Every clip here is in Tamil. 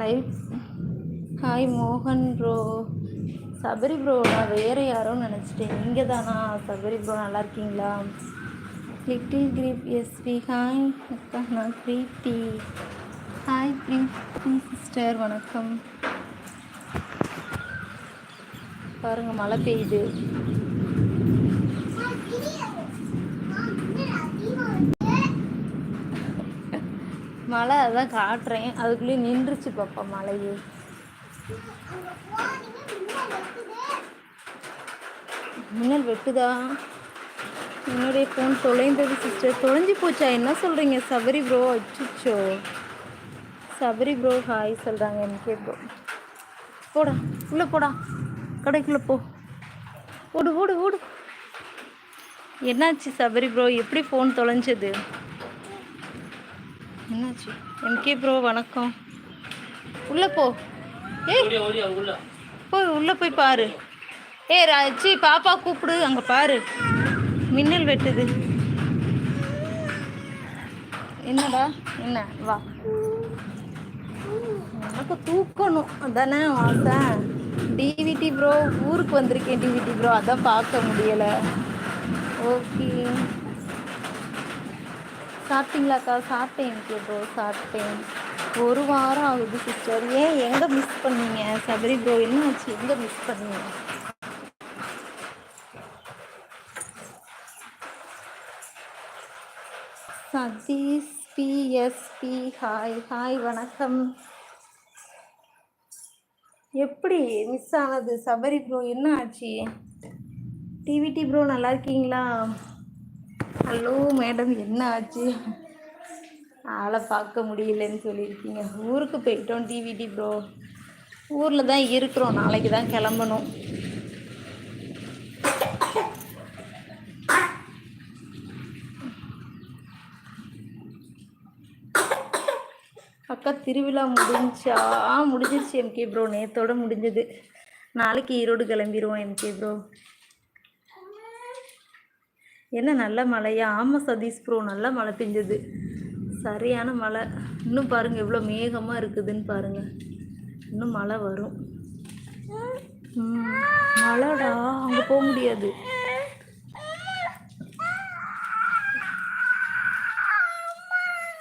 லைவ் ஹாய் மோகன் ப்ரோ சபரி ப்ரோ நான் வேறு யாரோன்னு நினச்சிட்டேன். நீங்கள் தானா சபரி ப்ரோ நல்லா இருக்கீங்களா? லிட்டில் கிரீப் எஸ்பி ஹாய் அக்கா நான் பிரீத்தி ஹாய் பிரீத்தி சிஸ்டர் வணக்கம். பாருங்கள் மழை பெய்யுது. மழை அதான் காட்டுறேன் அதுக்குள்ளேயே நின்றுச்சு பாப்பா மழையே. மின்னல் வெட்டுதா? என்னுடைய ஃபோன் தொலைந்தது சிஸ்டர் தொலைஞ்சு போச்சா? என்ன சொல்கிறீங்க சபரி ப்ரோ அச்சுச்சோ. சபரி ப்ரோ ஹாய் சொல்கிறாங்க எனக்கே ப்ரோ போடா உள்ளே போடா. கடைக்குள்ளே போ. ஓடு ஓடு ஓடு. என்னாச்சு சபரி ப்ரோ எப்படி ஃபோன் தொலைஞ்சது? என்னாச்சு? எம்கே ப்ரோ வணக்கம். உள்ளே போ. ஏய். போய் உள்ளே. போய் பாரு. ஏய் ராச்சி பாப்பா கூப்பிடு அங்கே பாரு. மின்னல் வெட்டுது. என்னடா? என்ன? வா. எனக்கு தூக்கணும். அதானே ஆசை டிவிடி ப்ரோ ஊருக்கு வந்திருக்கேன் டிவிடி ப்ரோ அதான் பார்க்க முடியலை. ஓகே. சாப்பிட்டீங்களாக்கா சாப்பிட்டேன் எனக்கு ப்ரோ சாப்பிட்டேன். ஒரு வாரம் ஆகுது சிஸ்டர் ஏன் எங்கே மிஸ் பண்ணீங்க? சபரி ப்ரோ என்ன ஆச்சு எங்கே மிஸ் பண்ணீங்க? சதீஷ் பிஎஸ்பி ஹாய் ஹாய் வணக்கம். எப்படி மிஸ் ஆனது? சபரி ப்ரோ என்ன ஆச்சு டிவிடி ப்ரோ நல்லா இருக்கீங்களா? ஹலோ மேடம் என்ன ஆச்சு? ஆளை பார்க்க முடியலன்னு சொல்லியிருக்கீங்க. ஊருக்கு போயிட்டோம் டிவிடி ப்ரோ ஊரில் தான் இருக்கிறோம். நாளைக்கு தான் கிளம்பணும். அக்கா திருவிழா முடிஞ்சா? முடிஞ்சிருச்சு எம்கே ப்ரோ நேத்தோட முடிஞ்சது. நாளைக்கு ஈரோடு கிளம்பிடுவோம் எம்கே ப்ரோ என்ன நல்ல மழையா? ஆமாம் சதீஷ் ப்ரோ நல்லா மழை பெஞ்சது. சரியான மழை. இன்னும் பாருங்கள் எவ்வளோ மேகமாக இருக்குதுன்னு பாருங்கள் இன்னும் மழை வரும். மழைடா அங்கே போக முடியாது.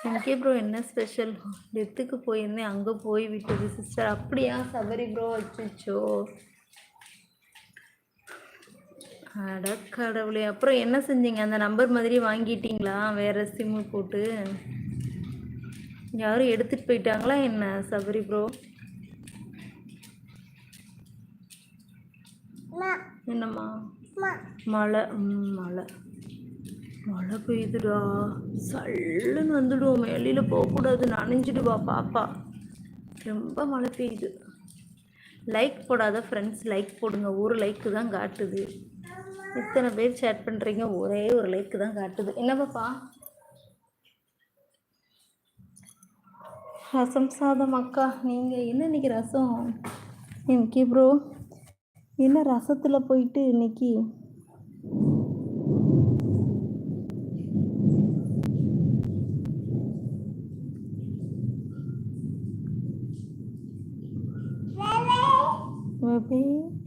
எனக்கே ப்ரோ என்ன ஸ்பெஷல் டெத்துக்கு போயிருந்தேன் அங்கே போய் விட்டது. சிஸ்டர் அப்படியா? சபரி ப்ரோ அச்சோ அட கடவுளே அப்புறம் என்ன செஞ்சீங்க? அந்த நம்பர் மாதிரி வாங்கிட்டீங்களா? வேற சிம்மு போட்டு. யாரும் எடுத்துட்டு போயிட்டாங்களா என்ன சபரி ப்ரோ என்னம்மா? மழை. மழை. மழை பெய்யுதுடா. சல்லுன்னு வந்துடுவோம். வெளியில் போகக்கூடாது. நனைஞ்சிடுவா பாப்பா. ரொம்ப மழை பெய்யுது. லைக் போடாத ஃப்ரெண்ட்ஸ் லைக் போடுங்க. ஒரு லைக்கு தான் காட்டுது. இத்தனை பேர் சேட் பண்ணுறீங்க ஒரே ஒரு லைக்கு தான் காட்டுது. என்ன பாப்பா? ரசம் சாதம் அக்கா நீங்கள் என்ன இன்னைக்கு ரசம்? இன்னைக்கு ப்ரோ என்ன ரசத்தில் போயிட்டு இன்னைக்கு? Baby.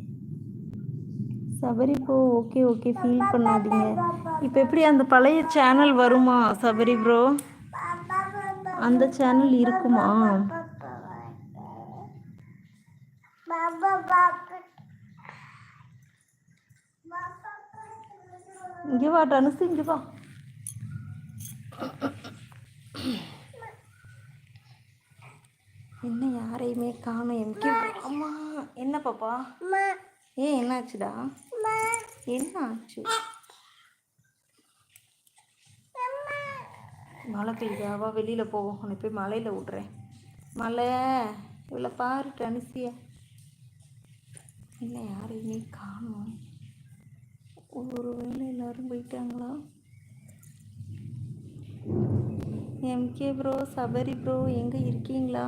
Sabari bro okay okay feel பண்ணாதீங்க. இப்போ எப்படி அந்த பழைய சேனல் வருமா சபரி ப்ரோ அந்த சேனல் இருக்குமா? இங்கே வா டனுசு இங்கே வா. என்ன யாரையுமே காணும் எம்கே அம்மா என்ன பாப்பா? ஏன் என்னாச்சுடா? என்ன ஆச்சு மழை பெய்யுதா வா வெளியில் போவோம் உன்னை போய் மலையில் விட்றேன். மழை இவ்வளோ பாரு டனிசிய. என்ன யாரையுமே காணும்? ஒரு வேளை எல்லாரும் போயிட்டாங்களா? எம்கே ப்ரோ சபரி ப்ரோ எங்கே இருக்கீங்களா?